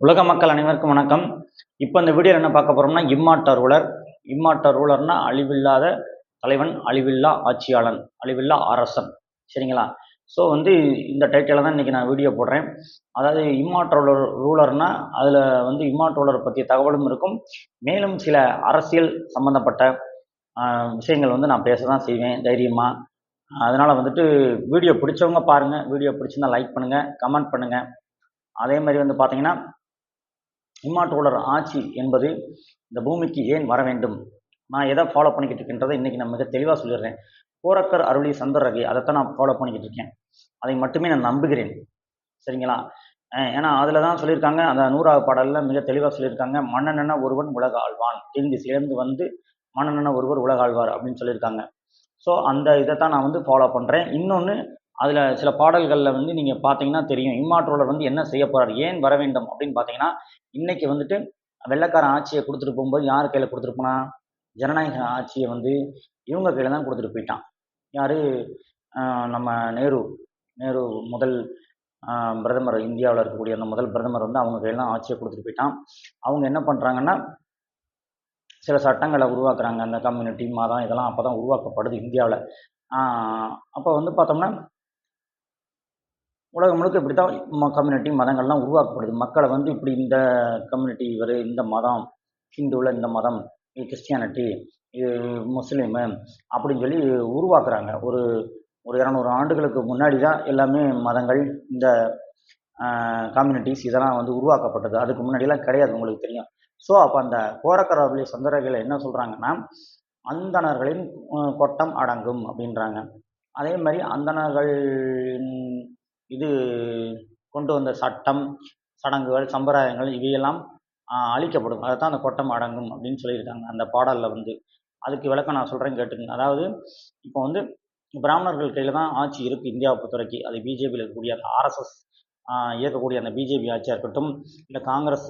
உலக மக்கள் அனைவருக்கும் வணக்கம். இப்போ இந்த வீடியோவில் என்ன பார்க்க போகிறோம்னா இம்மாட்ட ரூலர் இம்மாட்ட ரூலர்னா அழிவில்லாத தலைவன் அழிவில்லா ஆட்சியாளன் அழிவில்லா அரசன். சரிங்களா? ஸோ வந்து இந்த டைட்டில் தான் இன்றைக்கி நான் வீடியோ போடுறேன். அதாவது இம்மாட்ட ரூலர் ரூலர்னா அதில் வந்து இம்மாட்ட ரூலர் பற்றிய தகவலும் இருக்கும். மேலும் சில அரசியல் சம்மந்தப்பட்ட விஷயங்கள் வந்து நான் பேச தான் செய்வேன் தைரியமாக அதனால் வந்துட்டு வீடியோ பிடிச்சவங்க பாருங்கள் வீடியோ பிடிச்சிருந்தா லைக் பண்ணுங்கள் கமெண்ட் பண்ணுங்கள் அதே மாதிரி வந்து பார்த்தீங்கன்னா இம்மாற்றோடர் ஆட்சி என்பது இந்த பூமிக்கு ஏன் வர வேண்டும்? நான் எதை ஃபாலோ பண்ணிக்கிட்டு இருக்கின்றதை இன்றைக்கி நான் மிக தெளிவாக சொல்லிடுறேன். கோரக்கர் அருளி சந்தரகை அதைத்தான் நான் ஃபாலோ பண்ணிக்கிட்டு இருக்கேன். அதை மட்டுமே நான் நம்புகிறேன். சரிங்களா? ஏன்னா அதில் தான் சொல்லியிருக்காங்க அந்த நூறாவது பாடலில் மிக தெளிவாக சொல்லியிருக்காங்க மன்னனென ஒருவன் உலக ஆழ்வான் தென் சேர்ந்து வந்து மன்னனென ஒருவர் உலக ஆழ்வார் அப்படின்னு சொல்லியிருக்காங்க. ஸோ அந்த இதை தான் நான் வந்து ஃபாலோ பண்ணுறேன் இன்னொன்று அதில் சில பாடல்களில் வந்து நீங்கள் பார்த்தீங்கன்னா தெரியும். இம்மாற்றோலர் வந்து என்ன செய்ய போகிறார் ஏன் வர வேண்டும்? அப்படின்னு பார்த்தீங்கன்னா இன்றைக்கி வந்துட்டு வெள்ளைக்காரன் ஆட்சியை கொடுத்துட்டு போகும்போது யார் கையில் கொடுத்துட்டு போனா? ஜனநாயக ஆட்சியை வந்து இவங்க கையில் தான் கொடுத்துட்டு போயிட்டான். யார்? நம்ம நேரு. நேரு முதல் பிரதமர் இந்தியாவில் இருக்கக்கூடிய அந்த முதல் பிரதமர் வந்து அவங்க கையில் தான் ஆட்சியை கொடுத்துட்டு போயிட்டான். அவங்க என்ன பண்ணுறாங்கன்னா சில சட்டங்களை உருவாக்குறாங்க. அந்த கம்யூனிட்டி மாதம் இதெல்லாம் அப்போ தான் உருவாக்கப்படுது இந்தியாவில். அப்போ வந்து பார்த்தோம்னா உலகம் முழுக்க இப்படி தான் கம்யூனிட்டி மதங்கள்லாம் உருவாக்கப்படுது. மக்களை வந்து இப்படி இந்த கம்யூனிட்டி இவர் இந்த மதம் ஹிந்துவில் இந்த மதம் இது கிறிஸ்டியானிட்டி இது முஸ்லீமு அப்படின்னு சொல்லி உருவாக்குறாங்க. ஒரு ஒரு இரநூறு ஆண்டுகளுக்கு முன்னாடி தான் எல்லாமே மதங்கள் இந்த கம்யூனிட்டிஸ் இதெல்லாம் வந்து உருவாக்கப்பட்டது. அதுக்கு முன்னாடிலாம் கிடையாது உங்களுக்கு தெரியும். ஸோ அப்போ அந்த கோரக்கரவர்களி சந்தரகளை என்ன சொல்கிறாங்கன்னா அந்தணர்களின் கொட்டம் அடங்கும் அப்படின்றாங்க. அதே மாதிரி அந்தணர்கள் இது கொண்டு வந்த சட்டம் சடங்குகள் சம்பிரதாயங்கள் இவையெல்லாம் அழிக்கப்படும். அதை தான் அந்த கொட்டம் அடங்கும் அப்படின்னு சொல்லியிருக்காங்க அந்த பாடலில் வந்து. அதுக்கு விளக்கம் நான் சொல்கிறேன் கேட்டுக்கங்க. அதாவது இப்போ வந்து பிராமணர்கள் கையில் தான் ஆட்சி இருக்குது இந்தியாவை பொறுத்தவரைக்கும் அது பிஜேபியில் இருக்கக்கூடிய அந்த ஆர்எஸ்எஸ் இயக்கக்கூடிய அந்த பிஜேபி ஆட்சியாக இருக்கட்டும் இல்லை காங்கிரஸ்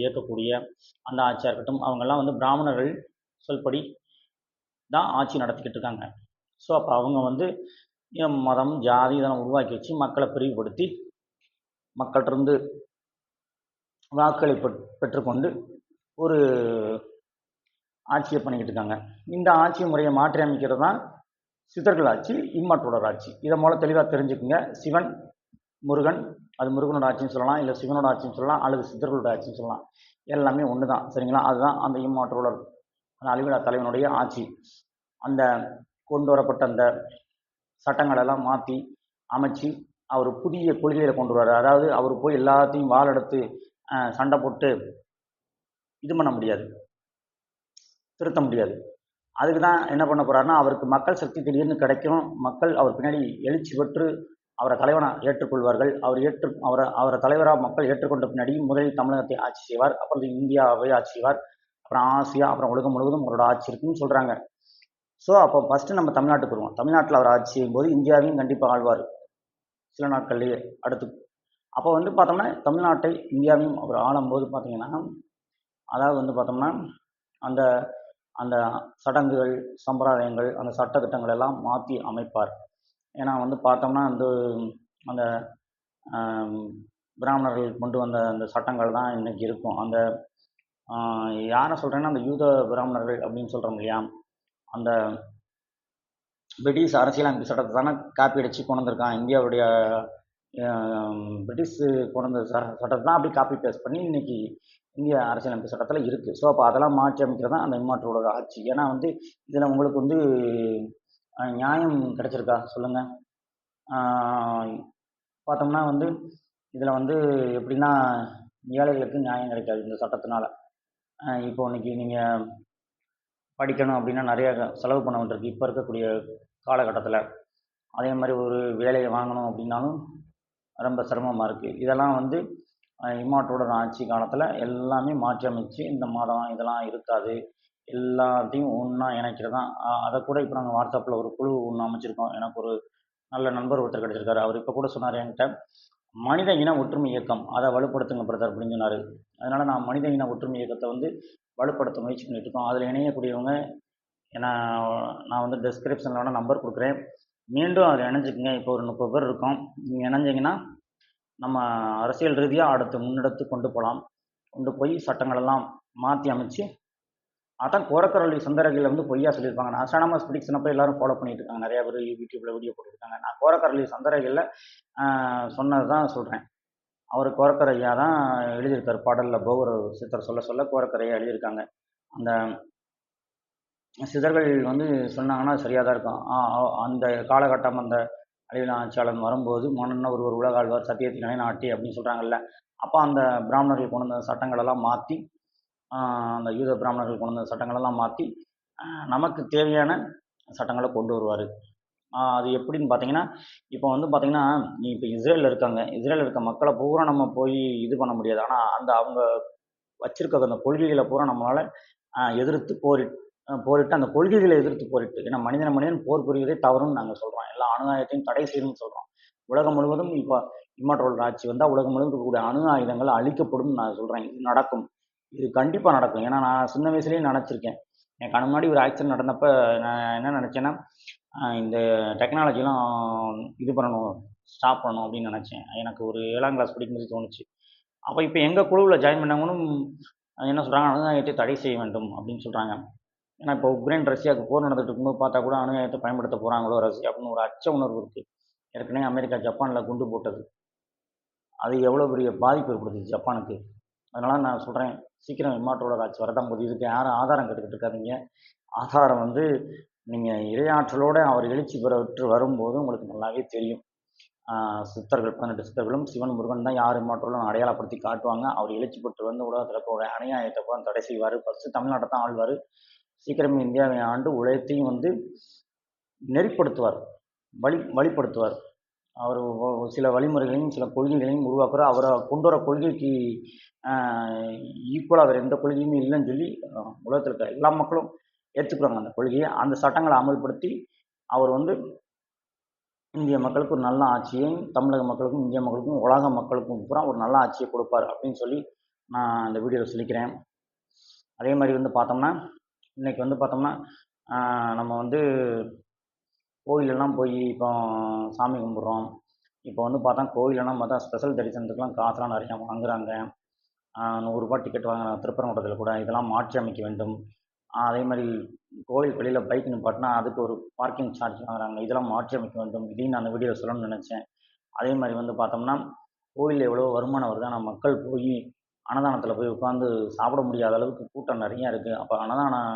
இயக்கக்கூடிய அந்த ஆட்சியாக இருக்கட்டும் அவங்கெல்லாம் வந்து பிராமணர்கள் சொல்படி தான் ஆட்சி நடத்திக்கிட்டு இருக்காங்க. ஸோ அப்போ அவங்க வந்து இனம் மதம் ஜாதி இதெல்லாம் உருவாக்கி வச்சு மக்களை பிரிவுபடுத்தி மக்கள்கிட்டருந்து வாக்களை பெற் பெற்றுக்கொண்டு ஒரு ஆட்சியை பண்ணிக்கிட்டு இருக்காங்க. இந்த ஆட்சி முறையை மாற்றி அமைக்கிறது தான் சித்தர்கள் ஆட்சி இம்மாற்றோடர் ஆட்சி. இதை மூலம் தெளிவாக தெரிஞ்சுக்குங்க. சிவன் முருகன் அது முருகனோட ஆட்சின்னு சொல்லலாம் இல்லை சிவனோட ஆட்சின்னு சொல்லலாம் அல்லது சித்தர்களோட ஆட்சின்னு சொல்லலாம். எல்லாமே ஒன்று தான் சரிங்களா? அதுதான் அந்த இம்மாற்றோடர் அந்த அழிவிடா தலைவனுடைய ஆட்சி. அந்த கொண்டு வரப்பட்ட அந்த சட்டங்களெல்லாம் மாற்றி அமைச்சு அவர் புதிய கொள்கைகளை கொண்டு வர்றார். அதாவது அவர் போய் எல்லாத்தையும் வாழெடுத்து சண்டை போட்டு இது பண்ண முடியாது. திருத்த முடியாது. அதுக்கு தான் என்ன பண்ண போறாருன்னா அவருக்கு மக்கள் சக்தி திடீர்னு கிடைக்கும். மக்கள் அவர் பின்னாடி எழுச்சி பெற்று அவரை தலைவனை ஏற்றுக்கொள்வார்கள். அவர் ஏற்று அவரை அவரை தலைவராக மக்கள் ஏற்றுக்கொண்ட பின்னாடி முதலில் தமிழகத்தை ஆட்சி செய்வார். அப்புறம் இந்தியாவை ஆட்சி செய்வார். அப்புறம் ஆசியா அப்புறம் உலகம் முழுவதும் அவரோட ஆட்சி இருக்குன்னு சொல்றாங்க. ஸோ அப்போ ஃபஸ்ட்டு நம்ம தமிழ்நாட்டுக்கு வருவோம். தமிழ்நாட்டில் அவர் ஆட்சி செய்யும்போது இந்தியாவையும் கண்டிப்பாக ஆழ்வார் சில நாட்கள்லேயே அடுத்து. அப்போ வந்து பார்த்தோம்னா தமிழ்நாட்டை இந்தியாவையும் அவர் ஆளும்போது பார்த்தீங்கன்னா அதாவது வந்து பார்த்தோம்னா அந்த அந்த சடங்குகள் சம்பிரதாயங்கள் அந்த சட்டத்திட்டங்கள் எல்லாம் மாற்றி அமைப்பார். ஏன்னா வந்து பார்த்தோம்னா அந்த அந்த பிராமணர்கள் கொண்டு வந்த அந்த சட்டங்கள் தான் இன்றைக்கி இருக்கும். அந்த யாரை சொல்கிறேன்னா அந்த யூத பிராமணர்கள் அப்படின்னு சொல்கிறோம் இல்லையா? அந்த பிரிட்டிஷ் அரசியலமைப்பு சட்டத்தை தானே காப்பி அடித்து கொண்டு வந்திருக்கான். இந்தியாவுடைய ஆம், பிரிட்டிஷ் கொண்டு வந்த ச சட்டத்தை தான் அப்படி காப்பி பேஸ்ட் பண்ணி இன்னைக்கு இந்திய அரசியலமைப்பு சட்டத்தில் இருக்குது ஸோ அப்போ அதெல்லாம் மாற்றி அமைக்கிறது தான் அந்த இம்மாற்றோட ஆட்சி. ஏன்னா வந்து இதில் உங்களுக்கு வந்து நியாயம் கிடைச்சிருக்கா? சொல்லுங்கள் பார்த்தோம்னா வந்து இதில் வந்து எப்படின்னா ஏழைகளுக்கு நியாயம் கிடைக்காது இந்த சட்டத்தினால. இப்போ இன்னைக்கு நீங்கள் படிக்கணும் அப்படின்னா நிறையா செலவு பண்ண வேண்டியிருக்கு. இப்போ இருக்கக்கூடிய காலகட்டத்தில் அதே மாதிரி ஒரு வேலையை வாங்கணும் அப்படின்னாலும் ரொம்ப சிரமமாக இருக்குது இதெல்லாம் வந்து அஹ், இம்மாற்றோட ஆட்சி காலத்தில் எல்லாமே மாற்றி அமைச்சு இந்த மாதம் இதெல்லாம் இருக்காது எல்லாத்தையும் ஒன்றா இணைக்கிறது தான் அதை கூட இப்போ நாங்கள் வாட்ஸ்அப்பில் ஒரு குழு ஒன்று அமைச்சிருக்கோம். எனக்கு ஒரு நல்ல நண்பர் ஒருத்தர் கிடச்சிருக்காரு. அவர் இப்போ கூட சொன்னார் என்கிட்ட மனித இன ஒற்றுமை இயக்கம் அதை வலுப்படுத்துங்க பிரதர் அப்படின்னு சொன்னார். அதனால் நான் மனித இன ஒற்றுமை இயக்கத்தை வந்து வலுப்படுத்த முயற்சி பண்ணிட்டு இருக்கோம். அதில் இணையக்கூடியவங்க ஏன்னா நான் வந்து டிஸ்கிரிப்ஷனில் வேணால் நம்பர் கொடுக்குறேன். மீண்டும் அதில் இணைஞ்சிக்கங்க. இப்போ ஒரு முப்பது பேர் இருக்கோம். நீங்கள் இணைஞ்சிங்கன்னா நம்ம அரசியல் ரீதியாக அடுத்து முன்னெடுத்து கொண்டு போகலாம் கொண்டு போய் சட்டங்களெல்லாம் மாற்றி அமைச்சு அதான் கோரக்கரளி சந்தரகில் வந்து பொய்யா சொல்லியிருப்பாங்க. நான் அசானமஸ் பிடிக்ஸ் அப்போ எல்லாரும் ஃபாலோ பண்ணிட்டு இருக்காங்க. நிறைய பேர் யூடியூப்ல வீடியோ போட்டுருக்காங்க நான் கோரக்கரளி சந்தரகில் சொன்னது தான் சொல்கிறேன் அவர் கோரக்கர் ஐயா தான் எழுதியிருக்காரு பாடலில் போகர் சித்தர் சொல்ல சொல்ல கோரக்கர் ஐயா எழுதியிருக்காங்க. அந்த சிதர்கள் வந்து சொன்னாங்கன்னா சரியாக தான் இருக்கும். ஆ, அந்த காலகட்டம் அந்த அழிவின ஆட்சியாளன் வரும்போது மன்னன் ஒருவர் ஒரு உலக ஆழ்வார் சத்தியத்தை நிலைநாட்டி அப்படின்னு சொல்கிறாங்கல்ல அப்போ அந்த பிராமணர்கள் கொண்டு வந்த சட்டங்களெல்லாம் மாற்றி அந்த யூத பிராமணர்கள் கொண்டு வந்த சட்டங்களெல்லாம் மாற்றி நமக்கு தேவையான சட்டங்களை கொண்டு வருவார். அது எப்படின்னு பார்த்தீங்கன்னா இப்போ வந்து பார்த்தீங்கன்னா நீ இப்போ இஸ்ரேலில் இருக்காங்க. இஸ்ரேலில் இருக்க மக்களை பூரா நம்ம போய் இது பண்ண முடியாது. ஆனால் அந்த அவங்க வச்சுருக்க அந்த கொள்கைகளை பூரா நம்மளால் எதிர்த்து போரி போரிட்டு அந்த கொள்கைகளை எதிர்த்து போரிட்டு ஏன்னா மனிதன மனிதன் போர் புரிவதே தவறுன்னு நாங்கள் சொல்கிறோம் எல்லா அணுகாயத்தையும் தடை செய்யணும்னு சொல்கிறோம் உலகம் முழுவதும் இப்போ இம்மற்றோட ஆட்சி வந்தால் உலகம் முழுவதும் இருக்கக்கூடிய அணு ஆயுதங்கள் அழிக்கப்படும் நான் சொல்கிறேன் இது நடக்கும். இது கண்டிப்பாக நடக்கும். ஏன்னா நான் சின்ன வயசுலேயே நினச்சிருக்கேன். என் முன்னாடி ஒரு ஆக்சிடென்ட் நடந்தப்போ நான் என்ன நினச்சேன்னா இந்த டெக்னாலஜிலாம் இது பண்ணணும் ஸ்டாப் பண்ணணும் அப்படின்னு நினச்சேன். எனக்கு ஒரு ஏழாம் கிளாஸ் படிக்கும்போது தோணுச்சு. அப்போ இப்போ எங்கள் குழுவில் ஜாயின் பண்ணவங்களும் என்ன சொல்கிறாங்க அணுகாயத்தை தடை செய்ய வேண்டும் அப்படின்னு சொல்கிறாங்க ஏன்னா இப்போ உக்ரைன் ரஷ்யாவுக்கு போர் நடந்துட்டு இருக்கும்போது பார்த்தா கூட அணுகாயத்தை பயன்படுத்த போகிறாங்களோ ரஷ்யா அப்படின்னு ஒரு அச்ச உணர்வு இருக்குது ஏற்கனவே அமெரிக்கா ஜப்பானில் குண்டு போட்டது. அது எவ்வளோ பெரிய பாதிப்பு ஏற்படுத்துது ஜப்பானுக்கு. அதனால் நான் சொல்கிறேன் சீக்கிரம் இம்மாட்டோட ஆட்சி வரதான் போது இதுக்கு யாரும் ஆதாரம் கேட்டுக்கிட்டு இருக்காதீங்க. ஆதாரம் வந்து நீங்கள் இறையாற்றலோடு அவர் எழுச்சி பெற்று வரும்போது உங்களுக்கு நல்லாவே தெரியும். சித்தர்கள் பதினெட்டு சித்தர்களும் சிவன் முருகன் தான் யார் மாற்றலும் அடையாளப்படுத்தி காட்டுவாங்க. அவர் எழுச்சி பெற்று வந்து உலகத்தில் போகிற அநியாயத்தை கூட தடை செய்வார். ஃபஸ்ட்டு தமிழ்நாட்டை தான் ஆழ்வார் சீக்கிரமே இந்தியாவை ஆண்டு உலகத்தையும் வந்து நெறிப்படுத்துவார். வழி வழிப்படுத்துவார். அவர் சில வழிமுறைகளையும் சில கொள்கைகளையும் உருவாக்குறார் அவரை கொண்டு வர கொள்கைக்கு ஈக்குவலாக வேறு எந்த கொள்கையுமே இல்லைன்னு சொல்லி உலகத்தில் இருக்க எல்லா மக்களும் ஏற்றுக்குறாங்க அந்த கொள்கையை. அந்த சட்டங்களை அமல்படுத்தி அவர் வந்து இந்திய மக்களுக்கு ஒரு நல்ல ஆட்சியையும் தமிழக மக்களுக்கும் இந்திய மக்களுக்கும் உலக மக்களுக்கும் பூரா ஒரு நல்ல ஆட்சியை கொடுப்பார் அப்படின்னு சொல்லி நான் இந்த வீடியோவில் சொல்லிக்கிறேன். அதே மாதிரி வந்து பார்த்தோம்னா இன்னைக்கு வந்து பார்த்தோம்னா நம்ம வந்து கோயிலெல்லாம் போய் இப்போ சாமி கும்பிட்றோம். இப்போ வந்து பார்த்தா கோயிலெல்லாம் பார்த்தா ஸ்பெஷல் தரிசனத்துக்குலாம் காசுலாம் நிறையா வாங்குறாங்க. நூறுரூபா டிக்கெட் வாங்குறாங்க. திருப்பரங்குன்றத்தில் கூட இதெல்லாம் மாற்றி அமைக்க வேண்டும். அதே மாதிரி கோயில் வெளியில் பைக் நிப்பாட்டினா அதுக்கு ஒரு பார்க்கிங் சார்ஜ் வாங்குறாங்க. இதெல்லாம் மாற்றி அமைக்க வேண்டும் இதையும் நான் அந்த வீடியோ சொல்லணும்னு நினச்சேன். அதே மாதிரி வந்து பார்த்தோம்னா கோயிலில் எவ்வளோ வருமானம் வருது. ஆனால் மக்கள் போய் அன்னதானத்தில் போய் உட்காந்து சாப்பிட முடியாத அளவுக்கு கூட்டம் நிறையா இருக்குது அப்போ அன்னதானம்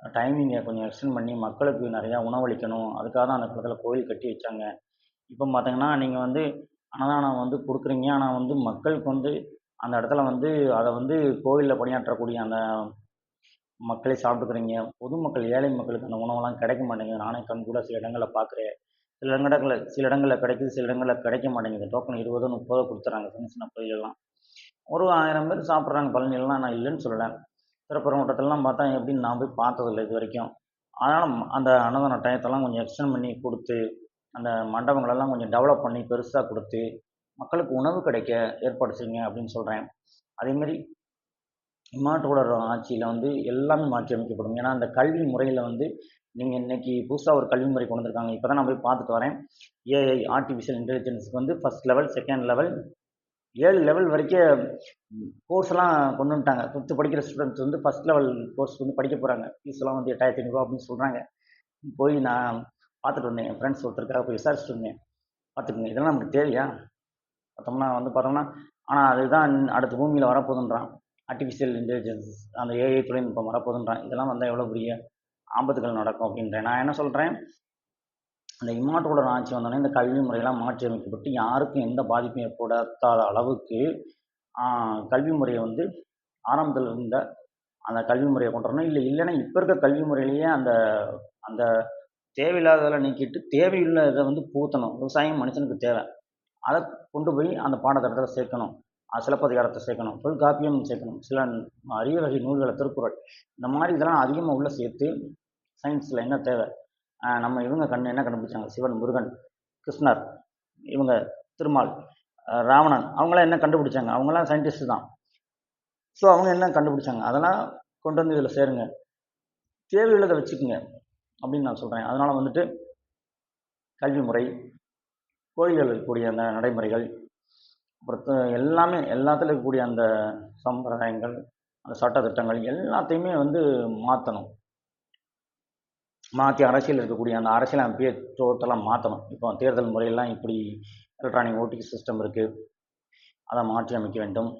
டைமிங்கை கொஞ்சம் எக்ஸ்டெண்ட் பண்ணி மக்களுக்கு நிறையா உணவளிக்கணும். அதுக்காக தான் அந்த காலத்தில் கோயில் கட்டி வச்சாங்க. இப்போ பார்த்தீங்கன்னா நீங்கள் வந்து அன்னதானம் வந்து கொடுக்குறீங்க. ஆனால் வந்து மக்களுக்கு வந்து அந்த இடத்துல வந்து அதை வந்து கோயிலில் பணியாற்றக்கூடிய அந்த மக்களே சாப்பிட்டுக்கிறீங்க. பொதுமக்கள் ஏழை மக்களுக்கு அந்த உணவெல்லாம் கிடைக்க மாட்டேங்குது. நானே கண் கூட சில இடங்களில் பார்க்குறேன் சில இடங்களில் சில இடங்களில் கிடைக்குது சில இடங்களில் கிடைக்க மாட்டேங்குது. டோக்கன் இருபதோ முப்பதோ கொடுத்துறாங்க சின்ன சின்ன கோயிலெல்லாம் ஒரு ஆயிரம் பேர் சாப்பிட்றாங்க. பழனியெல்லாம் நான் இல்லைன்னு சொல்லலை. திருப்பரங்குன்றத்துலலாம் பார்த்தா எப்படின்னு நான் போய் பார்த்ததில்ல இது வரைக்கும். அதனால் அந்த அன்னதான டயத்தெல்லாம் கொஞ்சம் எக்ஸ்டெண்ட் பண்ணி கொடுத்து அந்த மண்டபங்களெல்லாம் கொஞ்சம் டெவலப் பண்ணி பெருசாக கொடுத்து மக்களுக்கு உணவு கிடைக்க ஏற்பாடு செய்யுங்க அப்படின்னு சொல்கிறேன் அதேமாரி மாற்றோட ஆட்சியில் வந்து எல்லாமே மாற்றி அமைக்கப்படும். ஏன்னா அந்த கல்வி முறையில் வந்து நீங்கள் இன்னைக்கு புதுசாக ஒரு கல்வி முறை கொண்டு வந்திருக்காங்க. இப்போ தான் நான் போய் பார்த்துட்டு வரேன். ஏஐ ஆர்டிஃபிஷியல் இன்டெலிஜென்ஸுக்கு வந்து ஃபஸ்ட் லெவல் செகண்ட் லெவல் ஏழு லெவல் வரைக்கும் கோர்ஸ்லாம் கொண்டு வந்துட்டாங்க. ஃபிஃப்த்து படிக்கிற ஸ்டூடெண்ட்ஸ் வந்து ஃபஸ்ட் லெவல் கோர்ஸ் வந்து படிக்க போகிறாங்க ஃபீஸ்லாம் வந்து எட்டாயிரத்தி ஐநூறுரூவா அப்படின்னு சொல்கிறாங்க போய் நான் பார்த்துட்டு வந்தேன். என் ஃப்ரெண்ட்ஸ் ஒருத்தருக்காக போய் விசாரிச்சுட்டு வந்தேன். பார்த்துக்குங்க. இதெல்லாம் நமக்கு தேவையா? பார்த்தோம்னா வந்து பார்த்தோம்னா ஆனால் அதுதான் அடுத்த பூமியில் வரப்போகுதுன்றான். ஆர்டிஃபிஷியல் இன்டெலிஜென்ஸ் அந்த ஏஐ தொழில்நுட்பம் வரப்போகுதுன்றான். இதெல்லாம் வந்தால் எவ்வளோ பெரிய ஆபத்துகள் நடக்கும் அப்படின்றேன். நான் என்ன சொல்கிறேன் அந்த இம்மாட்டோட ஆட்சி வந்தோடனே இந்த கல்வி முறையெல்லாம் மாற்றி அமைக்கப்பட்டு யாருக்கும் எந்த பாதிப்பும் ஏற்படுத்தாத அளவுக்கு கல்வி முறையை வந்து ஆரம்பத்தில் இருந்த அந்த கல்வி முறையை கொண்டு வரணும். இல்லை இல்லைன்னா இப்போ இருக்க கல்வி முறையிலேயே அந்த அந்த தேவையில்லாததெல்லாம் நீக்கிட்டு தேவையுள்ள இதை வந்து பூத்தணும் விவசாயம் மனுஷனுக்கு தேவை. அதை கொண்டு போய் அந்த பாடத்திட்டத்தில் சேர்க்கணும். சிலப்பதிகாரத்தை சேர்க்கணும் தொல்காப்பியம் சேர்க்கணும் சில அரிய வகை நூல்களை திருக்குறள். இந்த மாதிரி இதெல்லாம் அதிகமாக உள்ள சேர்த்து சயின்ஸில் என்ன தேவை? நம்ம இவங்க கண் என்ன கண்டுபிடிச்சாங்க? சிவன் முருகன் கிருஷ்ணர் இவங்க திருமால் ராவணன் அவங்களாம் என்ன கண்டுபிடிச்சாங்க? அவங்களாம் சயின்டிஸ்ட் தான். ஸோ அவங்க என்ன கண்டுபிடிச்சாங்க? அதெல்லாம் கொண்டு வந்து இதில் சேருங்க. தேவையுள்ளதை வச்சுக்கோங்க அப்படின்னு நான் சொல்கிறேன் அதனால் வந்துட்டு கல்வி முறை கோழிகள் இருக்கக்கூடிய அந்த நடைமுறைகள் அப்புறம் எல்லாமே எல்லாத்துல இருக்கக்கூடிய அந்த சம்பிரதாயங்கள் அந்த சட்டத்திட்டங்கள் எல்லாத்தையுமே வந்து மாற்றணும் மாற்றி அரசியல் இருக்கக்கூடிய அந்த அரசியல் அமைப்பையே டோட்டலாக மாற்றணும் இப்போ தேர்தல் முறையெல்லாம் இப்படி எலக்ட்ரானிக் ஓட்டிங் சிஸ்டம் இருக்குது அதை மாற்றி அமைக்க வேண்டும்.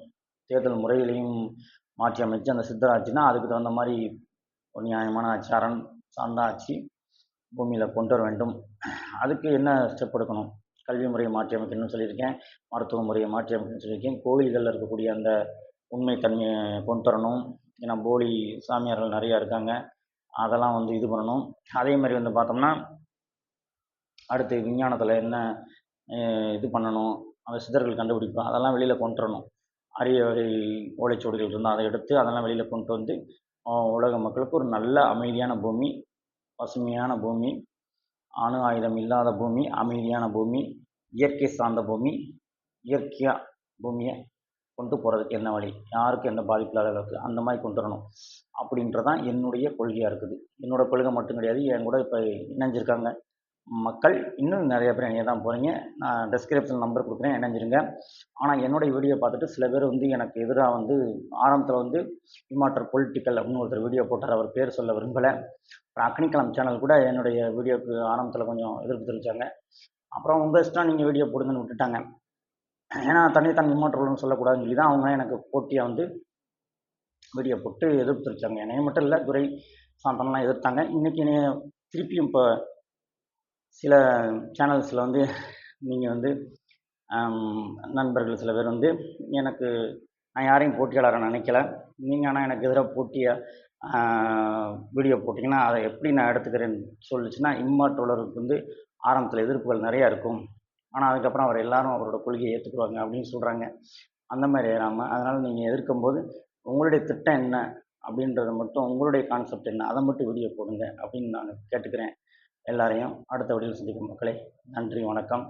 தேர்தல் முறையிலையும் மாற்றி அமைச்சு அந்த சித்தராட்சினா அதுக்கு தகுந்த மாதிரி ஒரு நியாயமான ஆட்சி அரண் சார்ந்த ஆட்சி பூமியில் கொண்டு வர வேண்டும். அதுக்கு என்ன ஸ்டெப் எடுக்கணும்? கல்வி முறையை மாற்றி அமைக்கணும்னு சொல்லியிருக்கேன். மருத்துவ முறையை மாற்றி அமைக்கணும்னு சொல்லியிருக்கேன். கோவில்களில் இருக்கக்கூடிய அந்த உண்மைத்தன்மையை கொண்டு வரணும். ஏன்னா போலி சாமியார்கள் நிறையா இருக்காங்க. அதெல்லாம் வந்து இது பண்ணணும். அதே மாதிரி வந்து பார்த்தோம்னா அடுத்து விஞ்ஞானத்தில் என்ன இது பண்ணணும் அந்த சித்தர்கள் கண்டுபிடிப்போம் அதெல்லாம் வெளியில் கொண்டு வரணும். அரிய வகை ஓலைச்சுவடிகள் இருந்தால் அதை எடுத்து அதெல்லாம் வெளியில் கொண்டு வந்து உலக மக்களுக்கு ஒரு நல்ல அமைதியான பூமி பசுமையான பூமி அணு ஆயுதம் இல்லாத பூமி அமைதியான பூமி இயற்கை சார்ந்த பூமி இயற்கையாக பூமியை கொண்டு போகிறதுக்கு என்ன வழி? யாருக்கும் எந்த பாதிப்பு இல்லாத அளவுக்கு அந்த மாதிரி கொண்டு வரணும் அப்படின்றதான் என்னுடைய கொள்கையாக இருக்குது. என்னோடய கொள்கை மட்டும் கிடையாது என் கூட இப்போ இணைஞ்சிருக்காங்க. மக்கள் இன்னும் நிறைய பேர் இணைய தான் போகிறீங்க நான் டெஸ்கிரிப்ஷன் நம்பர் கொடுக்குறேன் இணைஞ்சிருங்க. ஆனால் என்னுடைய வீடியோ பார்த்துட்டு சில பேர் வந்து எனக்கு எதிராக வந்து ஆரம்பத்தில் வந்து இமாட்டர் பொலிட்டிக்கல் அப்படின்னு ஒருத்தர் வீடியோ போட்டார். அவர் பேர் சொல்ல விரும்பலை. அப்புறம் அக்னிக்கலம் சேனல் கூட என்னுடைய வீடியோக்கு ஆரம்பத்தில் கொஞ்சம் எதிர்ப்பு தெரிவித்தாங்க அப்புறம் உங்கள் இஷ்டம் நீங்கள் வீடியோ போடுங்கன்னு விட்டுட்டாங்க. ஏன்னா தண்ணி தண்ணி இமாட்டர்னு சொல்லக்கூடாதுன்னு சொல்லி தான் அவங்க எனக்கு போட்டியாக வந்து வீடியோ போட்டு எதிர்ப்பு தெரிவித்தாங்க என்னைய மட்டும் இல்லை துரை சாந்தனெலாம் எதிர்த்தாங்க. இன்றைக்கி என்னைய திருப்பியும் இப்போ சில சேனல்ஸில் வந்து நீங்கள் வந்து நண்பர்கள் சில பேர் வந்து எனக்கு நான் யாரையும் போட்டியாளரை நினைக்கல. நீங்கள் ஆனால் எனக்கு எதிராக போட்டியாக வீடியோ போட்டிங்கன்னா அதை எப்படி நான் எடுத்துக்கிறேன்னு சொல்லிச்சுன்னா இம்மாற்றோலருக்கு வந்து ஆரம்பத்தில் எதிர்ப்புகள் நிறையா இருக்கும். ஆனால் அதுக்கப்புறம் அவர் எல்லாரும் அவரோட கொள்கையை ஏற்றுக்குவாங்க அப்படின்னு சொல்கிறாங்க அந்த மாதிரி ஏறாமல் அதனால் நீங்கள் எதிர்க்கும்போது உங்களுடைய திட்டம் என்ன அப்படின்றத மட்டும் உங்களுடைய கான்செப்ட் என்ன அதை மட்டும் வீடியோ போடுங்க அப்படின்னு நான் கேட்டுக்கிறேன். எல்லாரையும் அடுத்த வீடியோவில் சந்திக்கும் மக்களே நன்றி வணக்கம்.